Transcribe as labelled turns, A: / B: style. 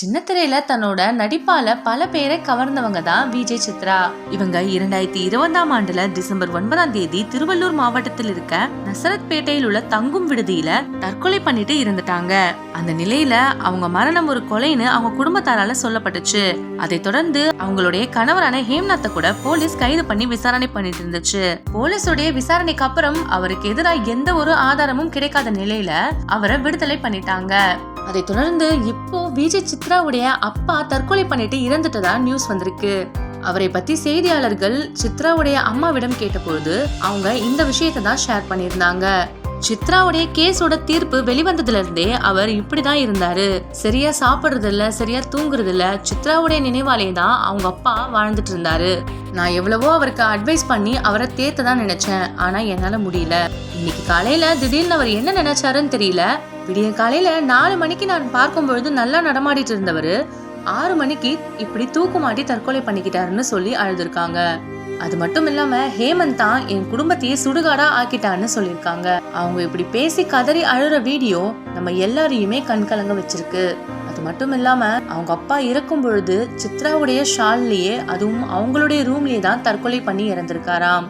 A: சின்ன திரையில தன்னோட நடிப்பால பல பேரை கவர்ந்தவங்க தான் விஜய் சித்ரா. இவங்க இரண்டாயிரத்தி இருபதாம் ஆண்டுல டிசம்பர் ஒன்பதாம் தேதி திருவள்ளூர் மாவட்டத்தில் இருக்க நசரத்பேட்டையில் உள்ள தங்கும் விடுதியில தற்கொலை பண்ணிட்டு இருந்துட்டாங்க அந்த நிலையில அவங்க மரணம் ஒரு கொலைன்னு அவங்க குடும்பத்தாரால சொல்லப்பட்டுச்சு. அதை தொடர்ந்து அவங்களுடைய கணவரான ஹேம்நாத்தை கூட போலீஸ் கைது பண்ணி விசாரணை பண்ணிட்டு இருந்துச்சு. போலீஸுடைய விசாரணைக்கு அப்புறம் அவருக்கு எதிராக எந்த ஒரு ஆதாரமும் கிடைக்காத நிலையில அவரை விடுதலை பண்ணிட்டாங்க. அதை தொடர்ந்து இப்போ விஜய் சித்ராவுடைய அப்பா தற்கொலை பண்ணிட்டு இறந்துட்டதா நியூஸ் வந்திருக்கு. அவரை பத்தி செய்தியாளர்கள் சித்ராவுடைய அம்மாவிடம் கேட்டபொழுது அவங்க இந்த விஷயத்தை தான் ஷேர் பண்ணியிருந்தாங்க. சித்ராவுடைய கேஸோட தீர்ப்பு வெளிவந்ததுல இருந்தே அவர் இப்படிதான் இருந்தாரு. சரியா சாப்பிடுறது இல்ல சரியா தூங்குறது இல்ல சித்ராவுடைய நினைவாலே தான் அவங்க அப்பா வாழ்ந்துட்டு இருந்தாரு. நான் எவ்வளவோ அவருக்கு அட்வைஸ் பண்ணி அவரை தேத்த தான் நினைச்சேன். ஆனா என்னால முடியல. இன்னைக்கு காலையில திடீர்னு அவர் என்ன நினைச்சாருன்னு தெரியல. விடிய காலையில நாலு மணிக்கு நான் பார்க்கும் பொழுது நல்லா நடமாடிட்டு இருந்தவர் ஆறு மணிக்கு இப்படி தூக்குமாட்டி தற்கொலை பண்ணிக்கிட்டாருன்னு சொல்லி அழுதுருக்காங்க. அது மட்டும் இல்லாம ஹேமந்த் தான் என் குடும்பத்தையே சுடுகாடா ஆக்கிட்டான்னு சொல்லியிருக்காங்க. அவங்க இப்படி பேசி கதறி அழுற வீடியோ நம்ம எல்லாரையுமே கண்கலங்க வச்சிருக்கு. அது மட்டும் இல்லாம அவங்க அப்பா இறக்கும் பொழுது சித்ராவுடைய ஷால்லையே அதுவும் அவங்களுடைய ரூம்லயே தான் தற்கொலை பண்ணி இறந்திருக்காராம்.